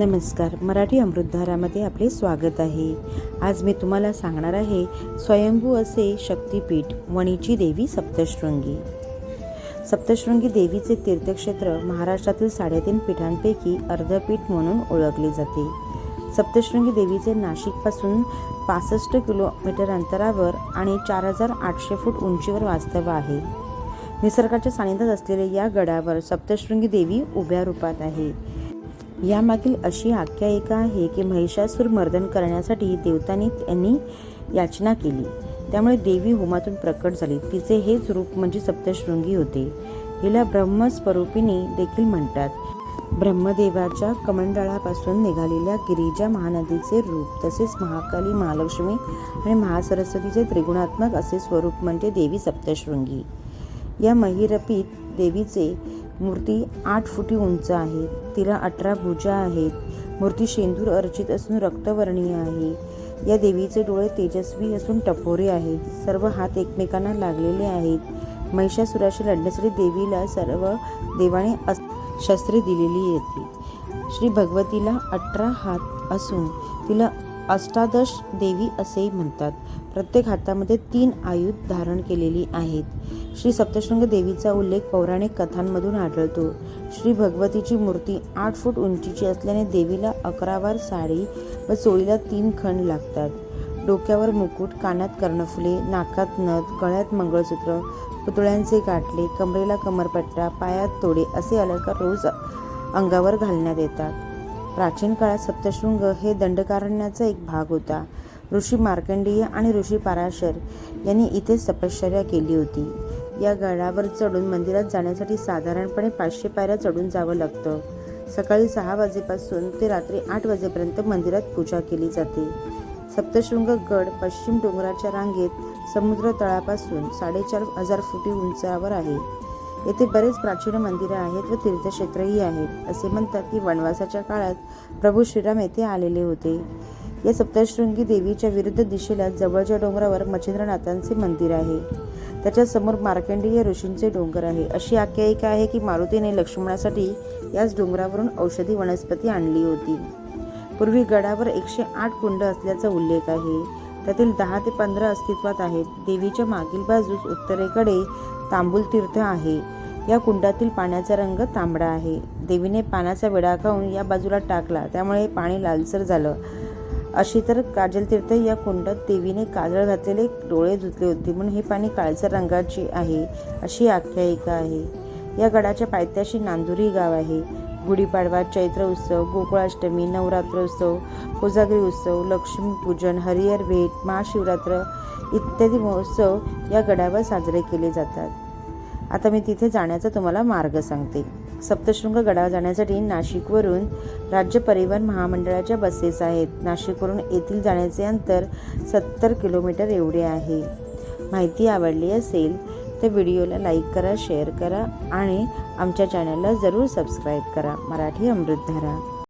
नमस्कार. मराठी अमृतधारामध्ये आपले स्वागत आहे. आज मी तुम्हाला सांगणार आहे स्वयंभू असे शक्तिपीठ वणीची देवी सप्तशृंगी. सप्तशृंगी देवीचे तीर्थक्षेत्र महाराष्ट्रातील साडेतीन पीठांपैकी अर्धपीठ म्हणून ओळखले जाते. सप्तशृंगी देवीचे नाशिकपासून पासष्ट किलोमीटर अंतरावर आणि चार हजार आठशे फूट उंचीवर वास्तव आहे. निसर्गाच्या सानिध्यात असलेल्या या गडावर सप्तशृंगी देवी उभ्या रूपात आहे. यामागील अशी आख्यायिका आहे की महिषासूर मर्दन करण्यासाठी देवतांनी त्यांनी याचना केली. त्यामुळे देवी होमातून प्रकट झाली. तिचे हेच रूप म्हणजे सप्तशृंगी होते. हिला ब्रह्मस्वरूपिणी देखील म्हणतात. ब्रह्मदेवाच्या कमंडळापासून निघालेल्या गिरिजा महानदीचे रूप तसेच महाकाली महालक्ष्मी आणि महासरस्वतीचे त्रिगुणात्मक असे स्वरूप म्हणजे देवी सप्तशृंगी. या महिरपीत देवीचे मूर्ती आठ फुटी उंच आहे तिला अठरा भुजा आहेत. मूर्ती शेंदूर अर्चित असून रक्तवर्णीय आहे. या देवीचे डोळे तेजस्वी असून टपोरे आहेत सर्व हात एकमेकांना लागलेले आहेत. महिषासुराशी लढण्यासाठी देवीला सर्व देवाने अस शस्त्रे दिलेली येते श्री भगवतीला अठरा हात असून तिला अष्टादश देवी असेही म्हणतात. प्रत्येक हातामध्ये तीन आयुध धारण केलेली आहेत. श्री सप्तशृंग देवीचा उल्लेख पौराणिक कथांमधून आढळतो. श्री भगवतीची मूर्ती आठ फूट उंचीची असल्याने देवीला अकरावार साडी व चोळीला तीन खंड लागतात. डोक्यावर मुकुट कानात कर्णफुले नाकात नथ गळ्यात मंगळसूत्र पुतळ्यांचे गाठले कमरेला कमरपट्टा पायात तोडे असे अलंकार रोज अंगावर घालण्यात येतात. प्राचीन काळात सप्तशृंग हे दंडकारण्याचा एक भाग होता. ऋषी मार्कंडेय आणि ऋषी पाराशर यांनी इथे तपश्चर्या केली होती. या गडावर चढून मंदिरात जाण्यासाठी साधारणपणे पाचशे पायऱ्या चढून जावं लागतं. सकाळी सहा वाजेपासून ते रात्री आठ वाजेपर्यंत मंदिरात पूजा केली जाते. सप्तशृंग गड पश्चिम डोंगराच्या रांगेत समुद्र तळापासून साडेचार हजार फुटी उंचावर आहे. येथे बरेच प्राचीन मंदिरं आहेत व तीर्थक्षेत्रही आहेत. असे म्हणतात की वनवासाच्या काळात प्रभू श्रीराम येथे आलेले होते. या सप्तशृंगी देवीच्या विरुद्ध दिशेला जवळच्या डोंगरावर मच्छिंद्रनाथांचे मंदिर आहे. त्याच्यासमोर मार्कंडेय ऋषींचे डोंगर आहे. अशी आख्यायिका आहे की मारुतीने लक्ष्मणासाठी याच डोंगरावरून औषधी वनस्पती आणली होती. पूर्वी गडावर एकशे आठ कुंड असल्याचा उल्लेख आहे. त्यातील दहा ते पंधरा अस्तित्वात आहेत. देवीच्या मागील बाजूस उत्तरेकडे तांबूल तीर्थ आहे. या कुंडातील पाण्याचा रंग तांबडा आहे. देवीने पाण्याचा विडा खाऊन या बाजूला टाकला त्यामुळे पाणी लालसर झालं. अशी तर काजल तीर्थ या कुंडात देवीने काजळ घातलेले डोळे धुतले होते म्हणून हे पाणी काळसर रंगाचे आहे अशी आख्यायिका आहे. या गडाच्या पायथ्याशी नांदुरी गाव आहे. गुढीपाडवा चैत्र उत्सव गोकुळाष्टमी नवरात्र उत्सव कोजागिरी उत्सव लक्ष्मीपूजन हरिहर भेट महाशिवरात्र इत्यादी महोत्सव या गडावर साजरे केले जातात. आता मी तिथे जाण्याचा तुम्हाला मार्ग सांगते. सप्तशृंग गडावर जाण्यासाठी नाशिकवरून राज्य परिवहन महामंडळाच्या बसेस आहेत. नाशिकवरून येथील जाण्याचे अंतर सत्तर किलोमीटर एवढे आहे. माहिती आवडली असेल तर व्हिडिओला लाईक करा शेअर करा आणि आमच्या चॅनलला जरूर सबस्क्राईब करा. मराठी अमृतधारा